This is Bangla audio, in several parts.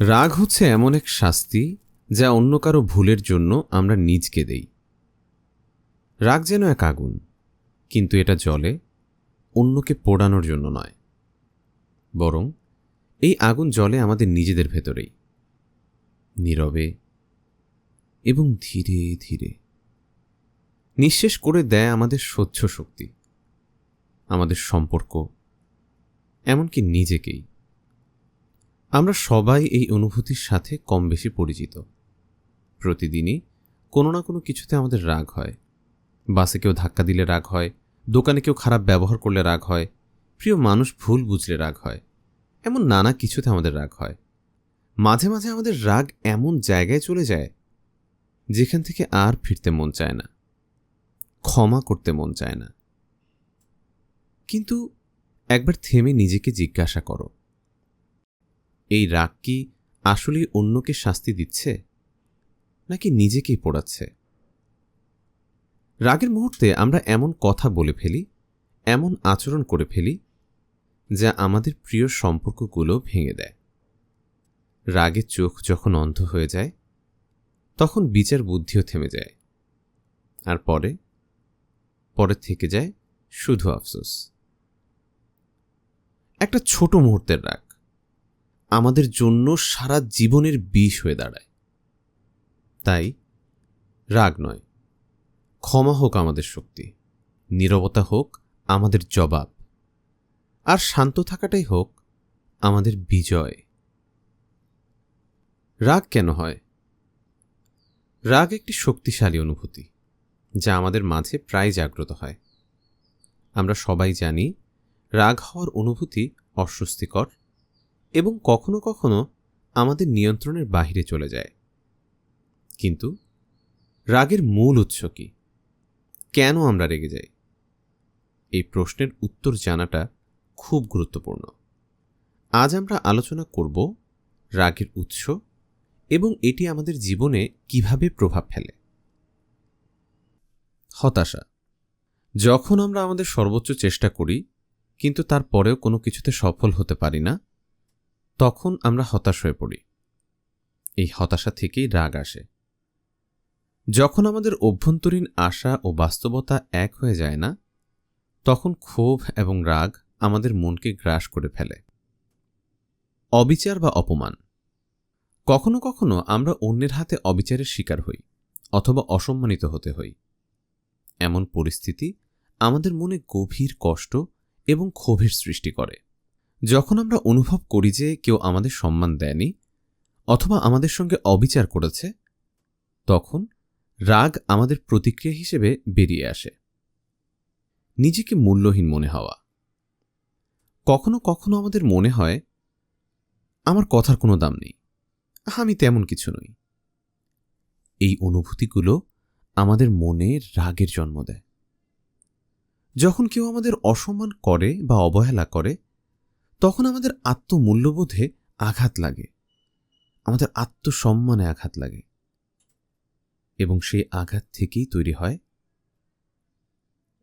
রাগ হচ্ছে এমন এক শাস্তি যা অন্য কারও ভুলের জন্য আমরা নিজকে দেই। রাগ যেন এক আগুন, কিন্তু এটা জলে অন্যকে পোড়ানোর জন্য নয়। বরং এই আগুন জলে আমাদের নিজেদের ভেতরেই, নীরবে এবং ধীরে ধীরে। নিঃশেষ করে দেয় আমাদের সহ্য শক্তি, আমাদের সম্পর্ক, এমনকি নিজেকেই। আমরা সবাই এই অনুভূতির সাথে কম বেশি পরিচিত। প্রতিদিনই কোনো না কোনো কিছুতে আমাদের রাগ হয়। বাসে কেউ ধাক্কা দিলে রাগ হয়, দোকানে কেউ খারাপ ব্যবহার করলে রাগ হয়, প্রিয় মানুষ ভুল বুঝলে রাগ হয়, এমন নানা কিছুতে আমাদের রাগ হয়। মাঝে মাঝে আমাদের রাগ এমন জায়গায় চলে যায়, যেখান থেকে আর ফিরতে মন চায় না, ক্ষমা করতে মন চায় না। কিন্তু একবার থেমে নিজেকে জিজ্ঞাসা করো এই রাগ কি আসলেই অন্যকে শাস্তি দিচ্ছে? নাকি নিজেকেই পোড়াচ্ছে? রাগের মুহূর্তে আমরা এমন কথা বলে ফেলি, এমন আচরণ করে ফেলি, যা আমাদের প্রিয় সম্পর্কগুলো ভেঙে দেয়। রাগের চোখ যখন অন্ধ হয়ে যায়, তখন বিচার বুদ্ধিও থেমে যায়। আর পরে? পরে থেকে যায় শুধু আফসোস। একটা ছোট মুহূর্তের রাগ। আমাদের জন্য সারা জীবনের বিষ হয়ে দাঁড়ায়। তাই রাগ নয়। ক্ষমা হোক আমাদের শক্তি, নীরবতা হোক আমাদের জবাব, আর শান্ত থাকাটাই হোক আমাদের বিজয়। রাগ কেন হয়? রাগ একটি শক্তিশালী অনুভূতি, যা আমাদের মাঝে প্রায় জাগ্রত হয়। আমরা সবাই জানি, রাগ হওয়ার অনুভূতি অস্বস্তিকর এবং কখনো কখনো আমাদের নিয়ন্ত্রণের বাহিরে চলে যায়। কিন্তু রাগের মূল উৎস কি? কেন আমরা রেগে যাই? এই প্রশ্নের উত্তর জানাটা খুব গুরুত্বপূর্ণ। আজ আমরা আলোচনা করব রাগের উৎস এবং এটি আমাদের জীবনে কীভাবে প্রভাব ফেলে। হতাশা। যখন আমরা আমাদের সর্বোচ্চ চেষ্টা করি, কিন্তু তারপরেও কোনো কিছুতে সফল হতে পারি না তখন আমরা হতাশ হয়ে পড়ি। এই হতাশা থেকেই রাগ আসে। যখন আমাদের অভ্যন্তরীণ আশা ও বাস্তবতা এক হয়ে যায় না, তখন ক্ষোভ এবং রাগ আমাদের মনকে গ্রাস করে ফেলে। অবিচার বা অপমান। কখনো কখনো আমরা অন্যের হাতে অবিচারের শিকার হই অথবা অসম্মানিত হতে হই। এমন পরিস্থিতি আমাদের মনে গভীর কষ্ট এবং ক্ষোভের সৃষ্টি করে। যখন আমরা অনুভব করি যে কেউ আমাদের সম্মান দেয়নি অথবা আমাদের সঙ্গে অবিচার করেছে, তখন রাগ আমাদের প্রতিক্রিয়া হিসেবে বেরিয়ে আসে। নিজেকে মূল্যহীন মনে হওয়া। কখনো কখনো আমাদের মনে হয়, আমার কথার কোনো দাম নেই, আমি তেমন কিছু নই। এই অনুভূতিগুলো আমাদের মনে রাগের জন্ম দেয়। যখন কেউ আমাদের অসম্মান করে বা অবহেলা করে তখন আমাদের আত্মমূল্যবোধে আঘাত লাগে। আমাদের আত্মসম্মানে আঘাত লাগে। এবং সেই আঘাত থেকেই তৈরি হয়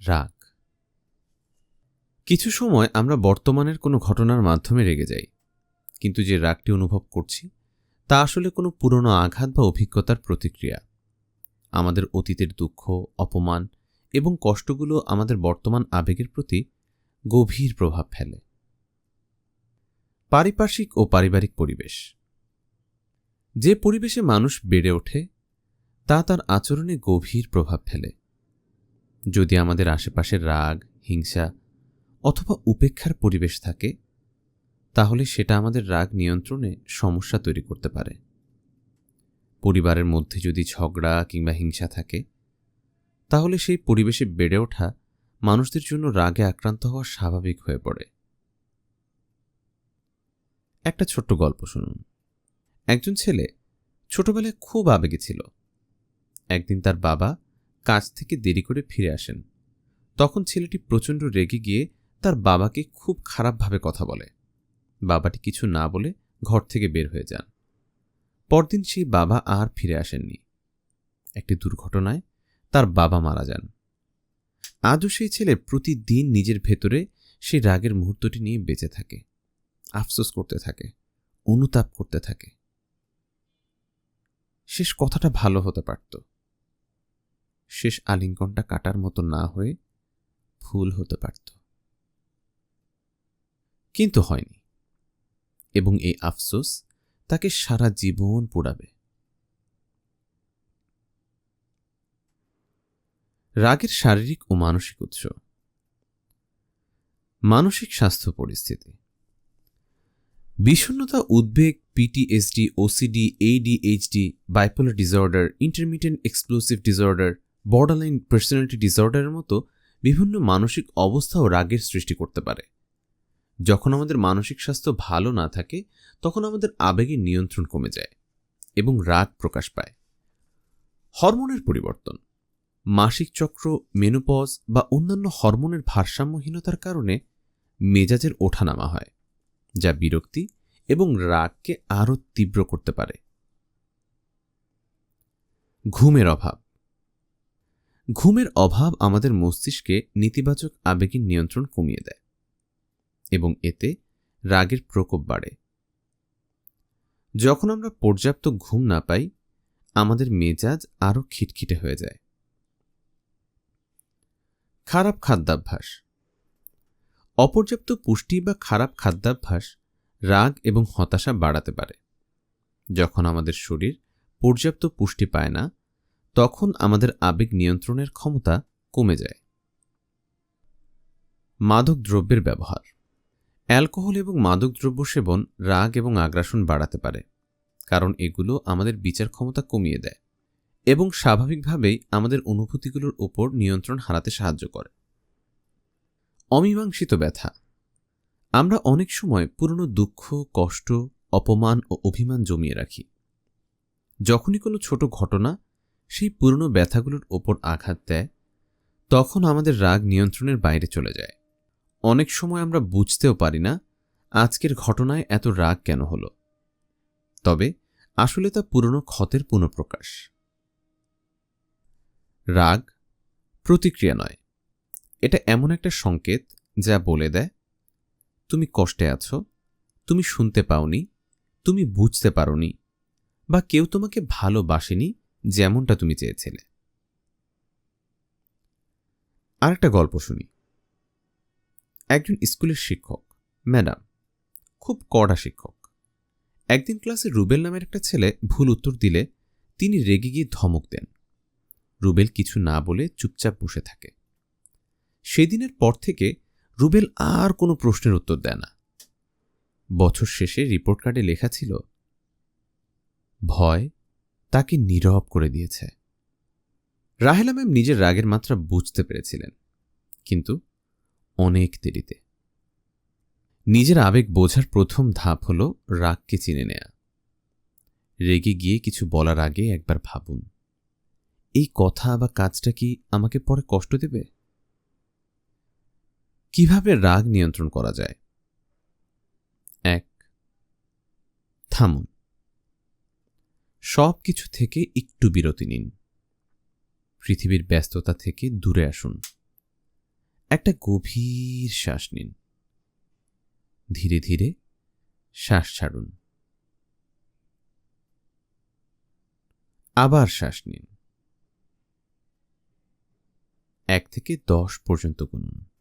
রাগ। কিছু সময় আমরা বর্তমানের কোনো ঘটনার মাধ্যমে রেগে যাই, কিন্তু যে রাগটি অনুভব করছি, তা আসলে কোনো পুরনো আঘাত বা অভিজ্ঞতার প্রতিক্রিয়া। আমাদের অতীতের দুঃখ, অপমান এবং কষ্টগুলো আমাদের বর্তমান আবেগের প্রতি গভীর প্রভাব ফেলে। পারিপার্শ্বিক ও পারিবারিক পরিবেশ। যে পরিবেশে মানুষ বেড়ে ওঠে, তা তার আচরণে গভীর প্রভাব ফেলে। যদি আমাদের আশেপাশে রাগ, হিংসা অথবা উপেক্ষার পরিবেশ থাকে, তাহলে সেটা আমাদের রাগ নিয়ন্ত্রণে সমস্যা তৈরি করতে পারে। পরিবারের মধ্যে যদি ঝগড়া কিংবা হিংসা থাকে, তাহলে সেই পরিবেশে বেড়ে ওঠা মানুষদের জন্য রাগে আক্রান্ত হওয়া স্বাভাবিক হয়ে পড়ে। একটা ছোট্ট গল্প শুনুন। একজন ছেলে ছোটবেলায় খুব আবেগে ছিল। একদিন তার বাবা কাজ থেকে দেরি করে ফিরে আসেন। তখন ছেলেটি প্রচণ্ড রেগে গিয়ে তার বাবাকে খুব খারাপভাবে কথা বলে। বাবাটি কিছু না বলে ঘর থেকে বের হয়ে যান। পরদিন সেই বাবা আর ফিরে আসেননি। একটি দুর্ঘটনায় তার বাবা মারা যান। আজও সেই ছেলে প্রতিদিন নিজের ভেতরে সেই রাগের মুহূর্তটি নিয়ে বেঁচে থাকে। আফসোস করতে থাকে, অনুতাপ করতে থাকে। শেষ কথাটা ভালো হতে পারত। শেষ আলিঙ্গনটা কাটার মতো না হয়ে ভুল হতে পারত। কিন্তু হয়নি। এবং এই আফসোস তাকে সারা জীবন পোড়াবে। রাগের শারীরিক ও মানসিক উৎস। মানসিক স্বাস্থ্য পরিস্থিতি। বিষণ্ণতা, উদ্বেগ PTSD OCD ADHD bipolar disorder intermediate explosive disorder borderline personality ডিসঅর্ডারের মতো বিভিন্ন মানসিক অবস্থাও রাগের সৃষ্টি করতে পারে। যখন আমাদের মানসিক স্বাস্থ্য ভালো না থাকে, তখন আমাদের আবেগের নিয়ন্ত্রণ কমে যায় এবং রাগ প্রকাশ পায়। হরমোনের পরিবর্তন, মাসিক চক্র মেনোপজ বা অন্যান্য হরমোনের ভারসাম্যহীনতার কারণে মেজাজের ওঠানামা হয়। যা বিরক্তি এবং রাগকে আরও তীব্র করতে পারে। ঘুমের অভাব। ঘুমের অভাব আমাদের মস্তিষ্কে নেতিবাচক আবেগের নিয়ন্ত্রণ কমিয়ে দেয় এবং এতে রাগের প্রকোপ বাড়ে। যখন আমরা পর্যাপ্ত ঘুম না পাই, আমাদের মেজাজ আরও খিটখিটে হয়ে যায়। খারাপ খাদ্যাভ্যাস। অপর্যাপ্ত পুষ্টি বা খারাপ খাদ্যাভ্যাস রাগ এবং হতাশা বাড়াতে পারে। যখন আমাদের শরীর পর্যাপ্ত পুষ্টি পায় না, তখন আমাদের আবেগ নিয়ন্ত্রণের ক্ষমতা কমে যায়। মাদক দ্রব্যের ব্যবহার। অ্যালকোহল এবং মাদকদ্রব্য সেবন রাগ এবং আগ্রাসন বাড়াতে পারে, কারণ এগুলো আমাদের বিচার ক্ষমতা কমিয়ে দেয় এবং স্বাভাবিকভাবেই আমাদের অনুভূতিগুলোর ওপর নিয়ন্ত্রণ হারাতে সাহায্য করে। অমীমাংসিত ব্যথা। আমরা অনেক সময় পুরনো দুঃখ, কষ্ট, অপমান ও অভিমান জমিয়ে রাখি। যখনই কোনো ছোট ঘটনা সেই পুরনো ব্যথাগুলোর ওপর আঘাত দেয়, তখন আমাদের রাগ নিয়ন্ত্রণের বাইরে চলে যায়। অনেক সময় আমরা বুঝতেও পারি না আজকের ঘটনায় এত রাগ কেন হলো। তবে আসলে তা পুরনো ক্ষতের পুনঃপ্রকাশ। রাগ প্রতিক্রিয়া নয় এটা এমন একটা সংকেত যা বলে দেয়, তুমি কষ্টে আছো, তুমি শুনতে পাওনি, তুমি বুঝতে পারোনি, বা কেউ তোমাকে ভালোবাসেনি যেমনটা তুমি চেয়েছিলে। আর একটা গল্প শুনি। একজন স্কুলের শিক্ষক, ম্যাডাম, খুব কড়া শিক্ষক। একদিন ক্লাসে রুবেল নামের একটা ছেলে ভুল উত্তর দিলে তিনি রেগে গিয়ে ধমক দেন। রুবেল কিছু না বলে চুপচাপ বসে থাকে। সেদিনের পর থেকে রুবেল আর কোনো প্রশ্নের উত্তর দেয় না। বছর শেষে রিপোর্ট কার্ডে লেখা ছিল, ভয় তাকে নীরব করে দিয়েছে। রাহেলা ম্যাম নিজের রাগের মাত্রা বুঝতে পেরেছিলেন, কিন্তু অনেক দেরিতে। নিজের আবেগ বোঝার প্রথম ধাপ হল রাগকে চিনে নেয়া। রেগে গিয়ে কিছু বলার আগে একবার ভাবুন, এই কথা বা কাজটা কি আমাকে পরে কষ্ট দেবে? কীভাবে রাগ নিয়ন্ত্রণ করা যায়? এক, থামুন। সব কিছু থেকে একটু বিরতি নিন। পৃথিবীর ব্যস্ততা থেকে দূরে আসুন। একটা গভীর শ্বাস নিন। ধীরে ধীরে শ্বাস ছাড়ুন। আবার শ্বাস নিন। এক থেকে দশ পর্যন্ত গুনুন।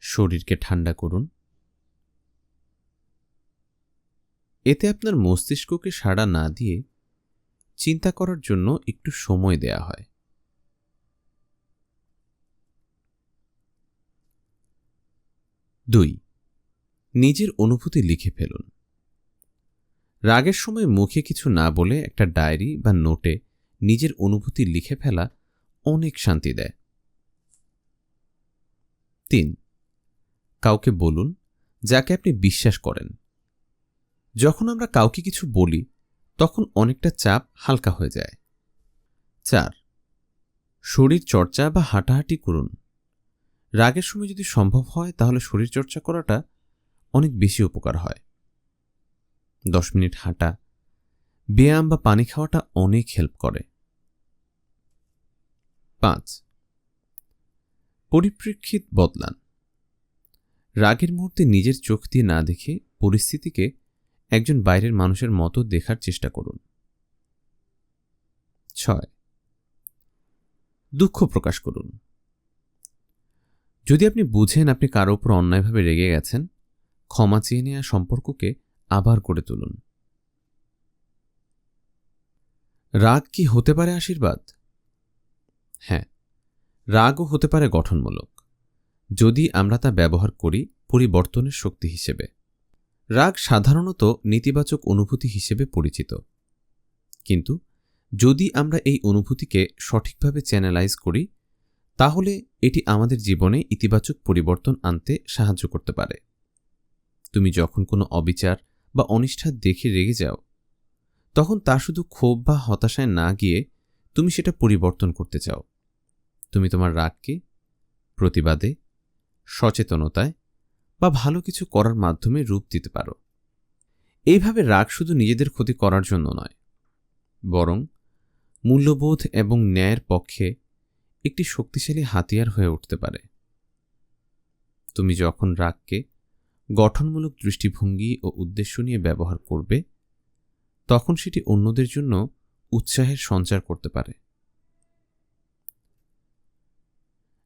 শরীরকে ঠান্ডা করুন। এতে আপনার মস্তিষ্ককে সাড়া না দিয়ে চিন্তা করার জন্য একটু সময় দেয়া হয়। দুই, নিজের অনুভূতি লিখে ফেলুন। রাগের সময় মুখে কিছু না বলে একটা ডায়েরি বা নোটে নিজের অনুভূতি লিখে ফেলা অনেক শান্তি দেয়। তিন কাউকে বলুন যাকে আপনি বিশ্বাস করেন। যখন আমরা কাউকে কিছু বলি, তখন অনেকটা চাপ হালকা হয়ে যায়। চার, শরীর চর্চা বা হাঁটাহাঁটি করুন। রাগের সময় যদি সম্ভব হয়, তাহলে শরীর চর্চা করাটা অনেক বেশি উপকার হয়। দশ মিনিট হাঁটা, ব্যায়াম বা পানি খাওয়াটা অনেক হেল্প করে। পাঁচ, পরিপ্রেক্ষিত বদলান। রাগের মুহূর্তে নিজের চোখ দিয়ে না দেখে পরিস্থিতিকে একজন বাইরের মানুষের মতো দেখার চেষ্টা করুন। ছয়। দুঃখ প্রকাশ করুন। যদি আপনি বুঝেন আপনি কারও উপর অন্যায়ভাবে রেগে গেছেন, ক্ষমা চেয়ে নেওয়া সম্পর্ককে আবার করে তুলুন। রাগ কি হতে পারে আশীর্বাদ? হ্যাঁ রাগও হতে পারে গঠনমূলক। যদি আমরা তা ব্যবহার করি পরিবর্তনের শক্তি হিসেবে। রাগ সাধারণত নেতিবাচক অনুভূতি হিসেবে পরিচিত। কিন্তু যদি আমরা এই অনুভূতিকে সঠিকভাবে চ্যানেলাইজ করি, তাহলে এটি আমাদের জীবনে ইতিবাচক পরিবর্তন আনতে সাহায্য করতে পারে। তুমি যখন কোনো অবিচার বা অনিষ্ঠা দেখে রেগে যাও, তখন তা শুধু ক্ষোভ বা হতাশায় না গিয়ে তুমি সেটা পরিবর্তন করতে চাও। তুমি তোমার রাগকে প্রতিবাদে সচেতনতায় বা ভালো কিছু করার মাধ্যমে রূপ দিতে পারো। এইভাবে রাগ শুধু নিজেদের ক্ষতি করার জন্য নয়, বরং মূল্যবোধ এবং ন্যায়ের পক্ষে একটি শক্তিশালী হাতিয়ার হয়ে উঠতে পারে। তুমি যখন রাগকে গঠনমূলক দৃষ্টিভঙ্গি ও উদ্দেশ্য নিয়ে ব্যবহার করবে, তখন সেটি অন্যদের জন্য উৎসাহের সঞ্চার করতে পারে।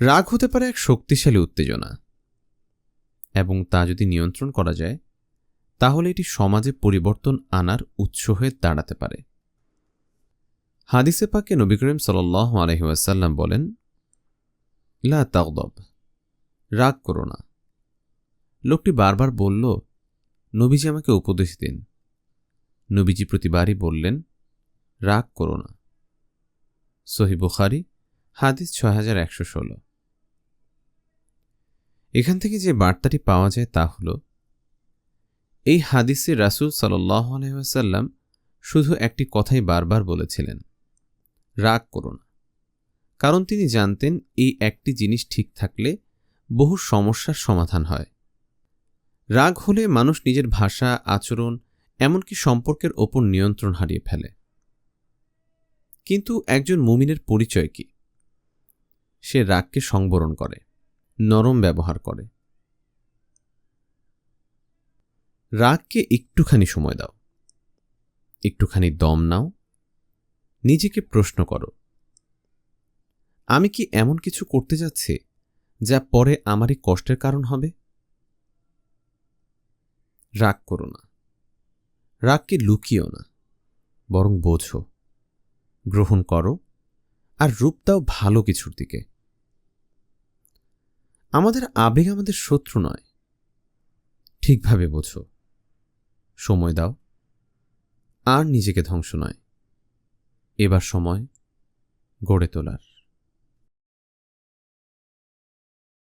রাগ হতে পারে এক শক্তিশালী উত্তেজনা। এবং তা যদি নিয়ন্ত্রণ করা যায়, তাহলে এটি সমাজে পরিবর্তন আনার উৎস হয়ে দাঁড়াতে পারে। হাদিসে পাকে নবী করিম সাল আলহিউসাল্লাম বলেন, লা তাকদব রাগ করো না। লোকটি বারবার বলল, নবীজি আমাকে উপদেশ দিন। নবীজি প্রতিবারই বললেন, রাগ করো না। সহি বুখারি, হাদিস ছয় হাজার একশো ষোলো। এখান থেকে যে বার্তাটি পাওয়া যায় তা হল, এই হাদিসে রাসুল সাল্লাহ আলহাম শুধু একটি কথাই বারবার বলেছিলেন, রাগ করো না। কারণ তিনি জানতেন এই একটি জিনিস ঠিক থাকলে বহু সমস্যার সমাধান হয়। রাগ হলে মানুষ নিজের ভাষা, আচরণ, এমনকি সম্পর্কের ওপর নিয়ন্ত্রণ হারিয়ে ফেলে। কিন্তু একজন মুমিনের পরিচয় কি? সে রাগকে সংবরণ করে। নরম ব্যবহার করে। রাগকে একটুখানি সময় দাও। একটুখানি দম নাও। নিজেকে প্রশ্ন করো, আমি কি এমন কিছু করতে যাচ্ছি যা পরে আমারই কষ্টের কারণ হবে? রাগ করো না। রাগকে লুকিও না, বরং বোঝো, গ্রহণ করো, আর রূপ দাও ভালো কিছুর দিকে। আমাদের আবেগ আমাদের শত্রু নয়। ঠিকভাবে বোঝো। সময় দাও। আর নিজেকে ধ্বংস নয়। এবার সময় গড়ে তোলার।